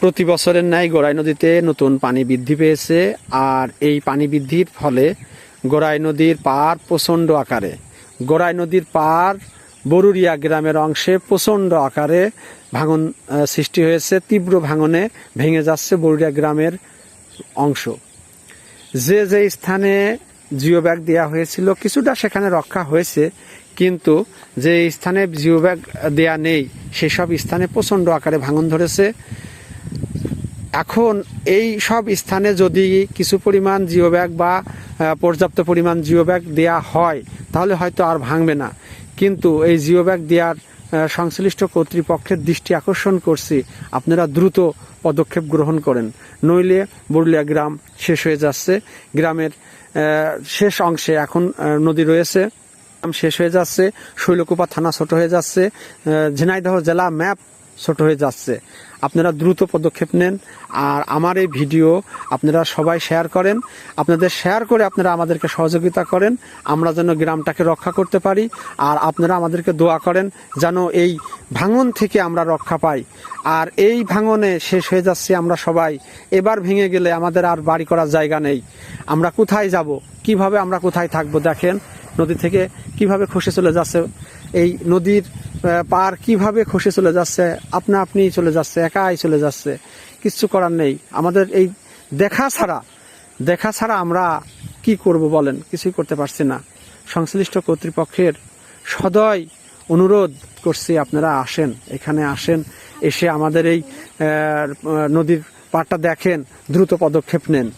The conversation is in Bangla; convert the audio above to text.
প্রতি বছরের ন্যায় গোড়াই নদীতে নতুন পানি বৃদ্ধি পেয়েছে, আর এই পানি বৃদ্ধির ফলে গোড়াই নদীর পার প্রচণ্ড আকারে। গোড়াই নদীর পার বরুরিয়া গ্রামের অংশে প্রচণ্ড আকারে ভাঙন সৃষ্টি হয়েছে, তীব্র ভাঙনে ভেঙে যাচ্ছে বরুরিয়া গ্রামের অংশ। যে যে স্থানে জিও ব্যাগ দেওয়া হয়েছিল, কিছুটা সেখানে রক্ষা হয়েছে, কিন্তু যে স্থানে জিও ব্যাগ দেওয়া নেই, সেসব স্থানে প্রচণ্ড আকারে ভাঙন ধরেছে। এখন এই সব স্থানে যদি কিছু পরিমাণ জিও ব্যাগ বা পর্যাপ্ত পরিমাণ জিও ব্যাগ দেওয়া হয়, তাহলে হয়তো আর ভাঙবে না। কিন্তু এই জিও ব্যাগ দেওয়ার সংশ্লিষ্ট কর্তৃপক্ষের দৃষ্টি আকর্ষণ করছি। আপনারা দ্রুত পদক্ষেপ গ্রহণ করেন। নইলে বরুলিয়া গ্রাম শেষ হয়ে যাচ্ছে। গ্রামের শেষ অংশে এখন নদী রয়েছে। শেষ হয়ে যাচ্ছে। শৈলকুপা থানা ছোট হয়ে যাচ্ছে। ঝিনাইদহ জেলা ম্যাপ ছোট হয়ে যাচ্ছে। আপনারা দ্রুত পদক্ষেপ নেন আর আমার এই ভিডিও আপনারা সবাই শেয়ার করেন। আপনাদের শেয়ার করে আপনারা আমাদেরকে সহযোগিতা করেন। আমরা যেন গ্রামটাকে রক্ষা করতে পারি আর আপনারা আমাদেরকে দোয়া করেন যেন এই ভাঙন থেকে আমরা রক্ষা পাই। আর এই ভাঙনে শেষ হয়ে যাচ্ছে আমরা সবাই। এবার ভেঙে গেলে আমাদের আর বাড়ি করার জায়গা নেই। আমরা কোথায় যাব? কীভাবে আমরা কোথায় থাকব দেখেন? নদী থেকে কীভাবে খসে চলে যাচ্ছে? এই নদীর পার কীভাবে খসে চলে যাচ্ছে, আপনা আপনি চলে যাচ্ছে, একাই চলে যাচ্ছে, কিচ্ছু করার নেই। আমাদের এই দেখা ছাড়া দেখা ছাড়া আমরা কি করব বলেন? কিছুই করতে পারছি না। সংশ্লিষ্ট কর্তৃপক্ষের সদয় অনুরোধ করছি আপনারা আসেন, এখানে আসেন, এসে আমাদের এই নদীর পাড়টা দেখেন, দ্রুত পদক্ষেপ নেন।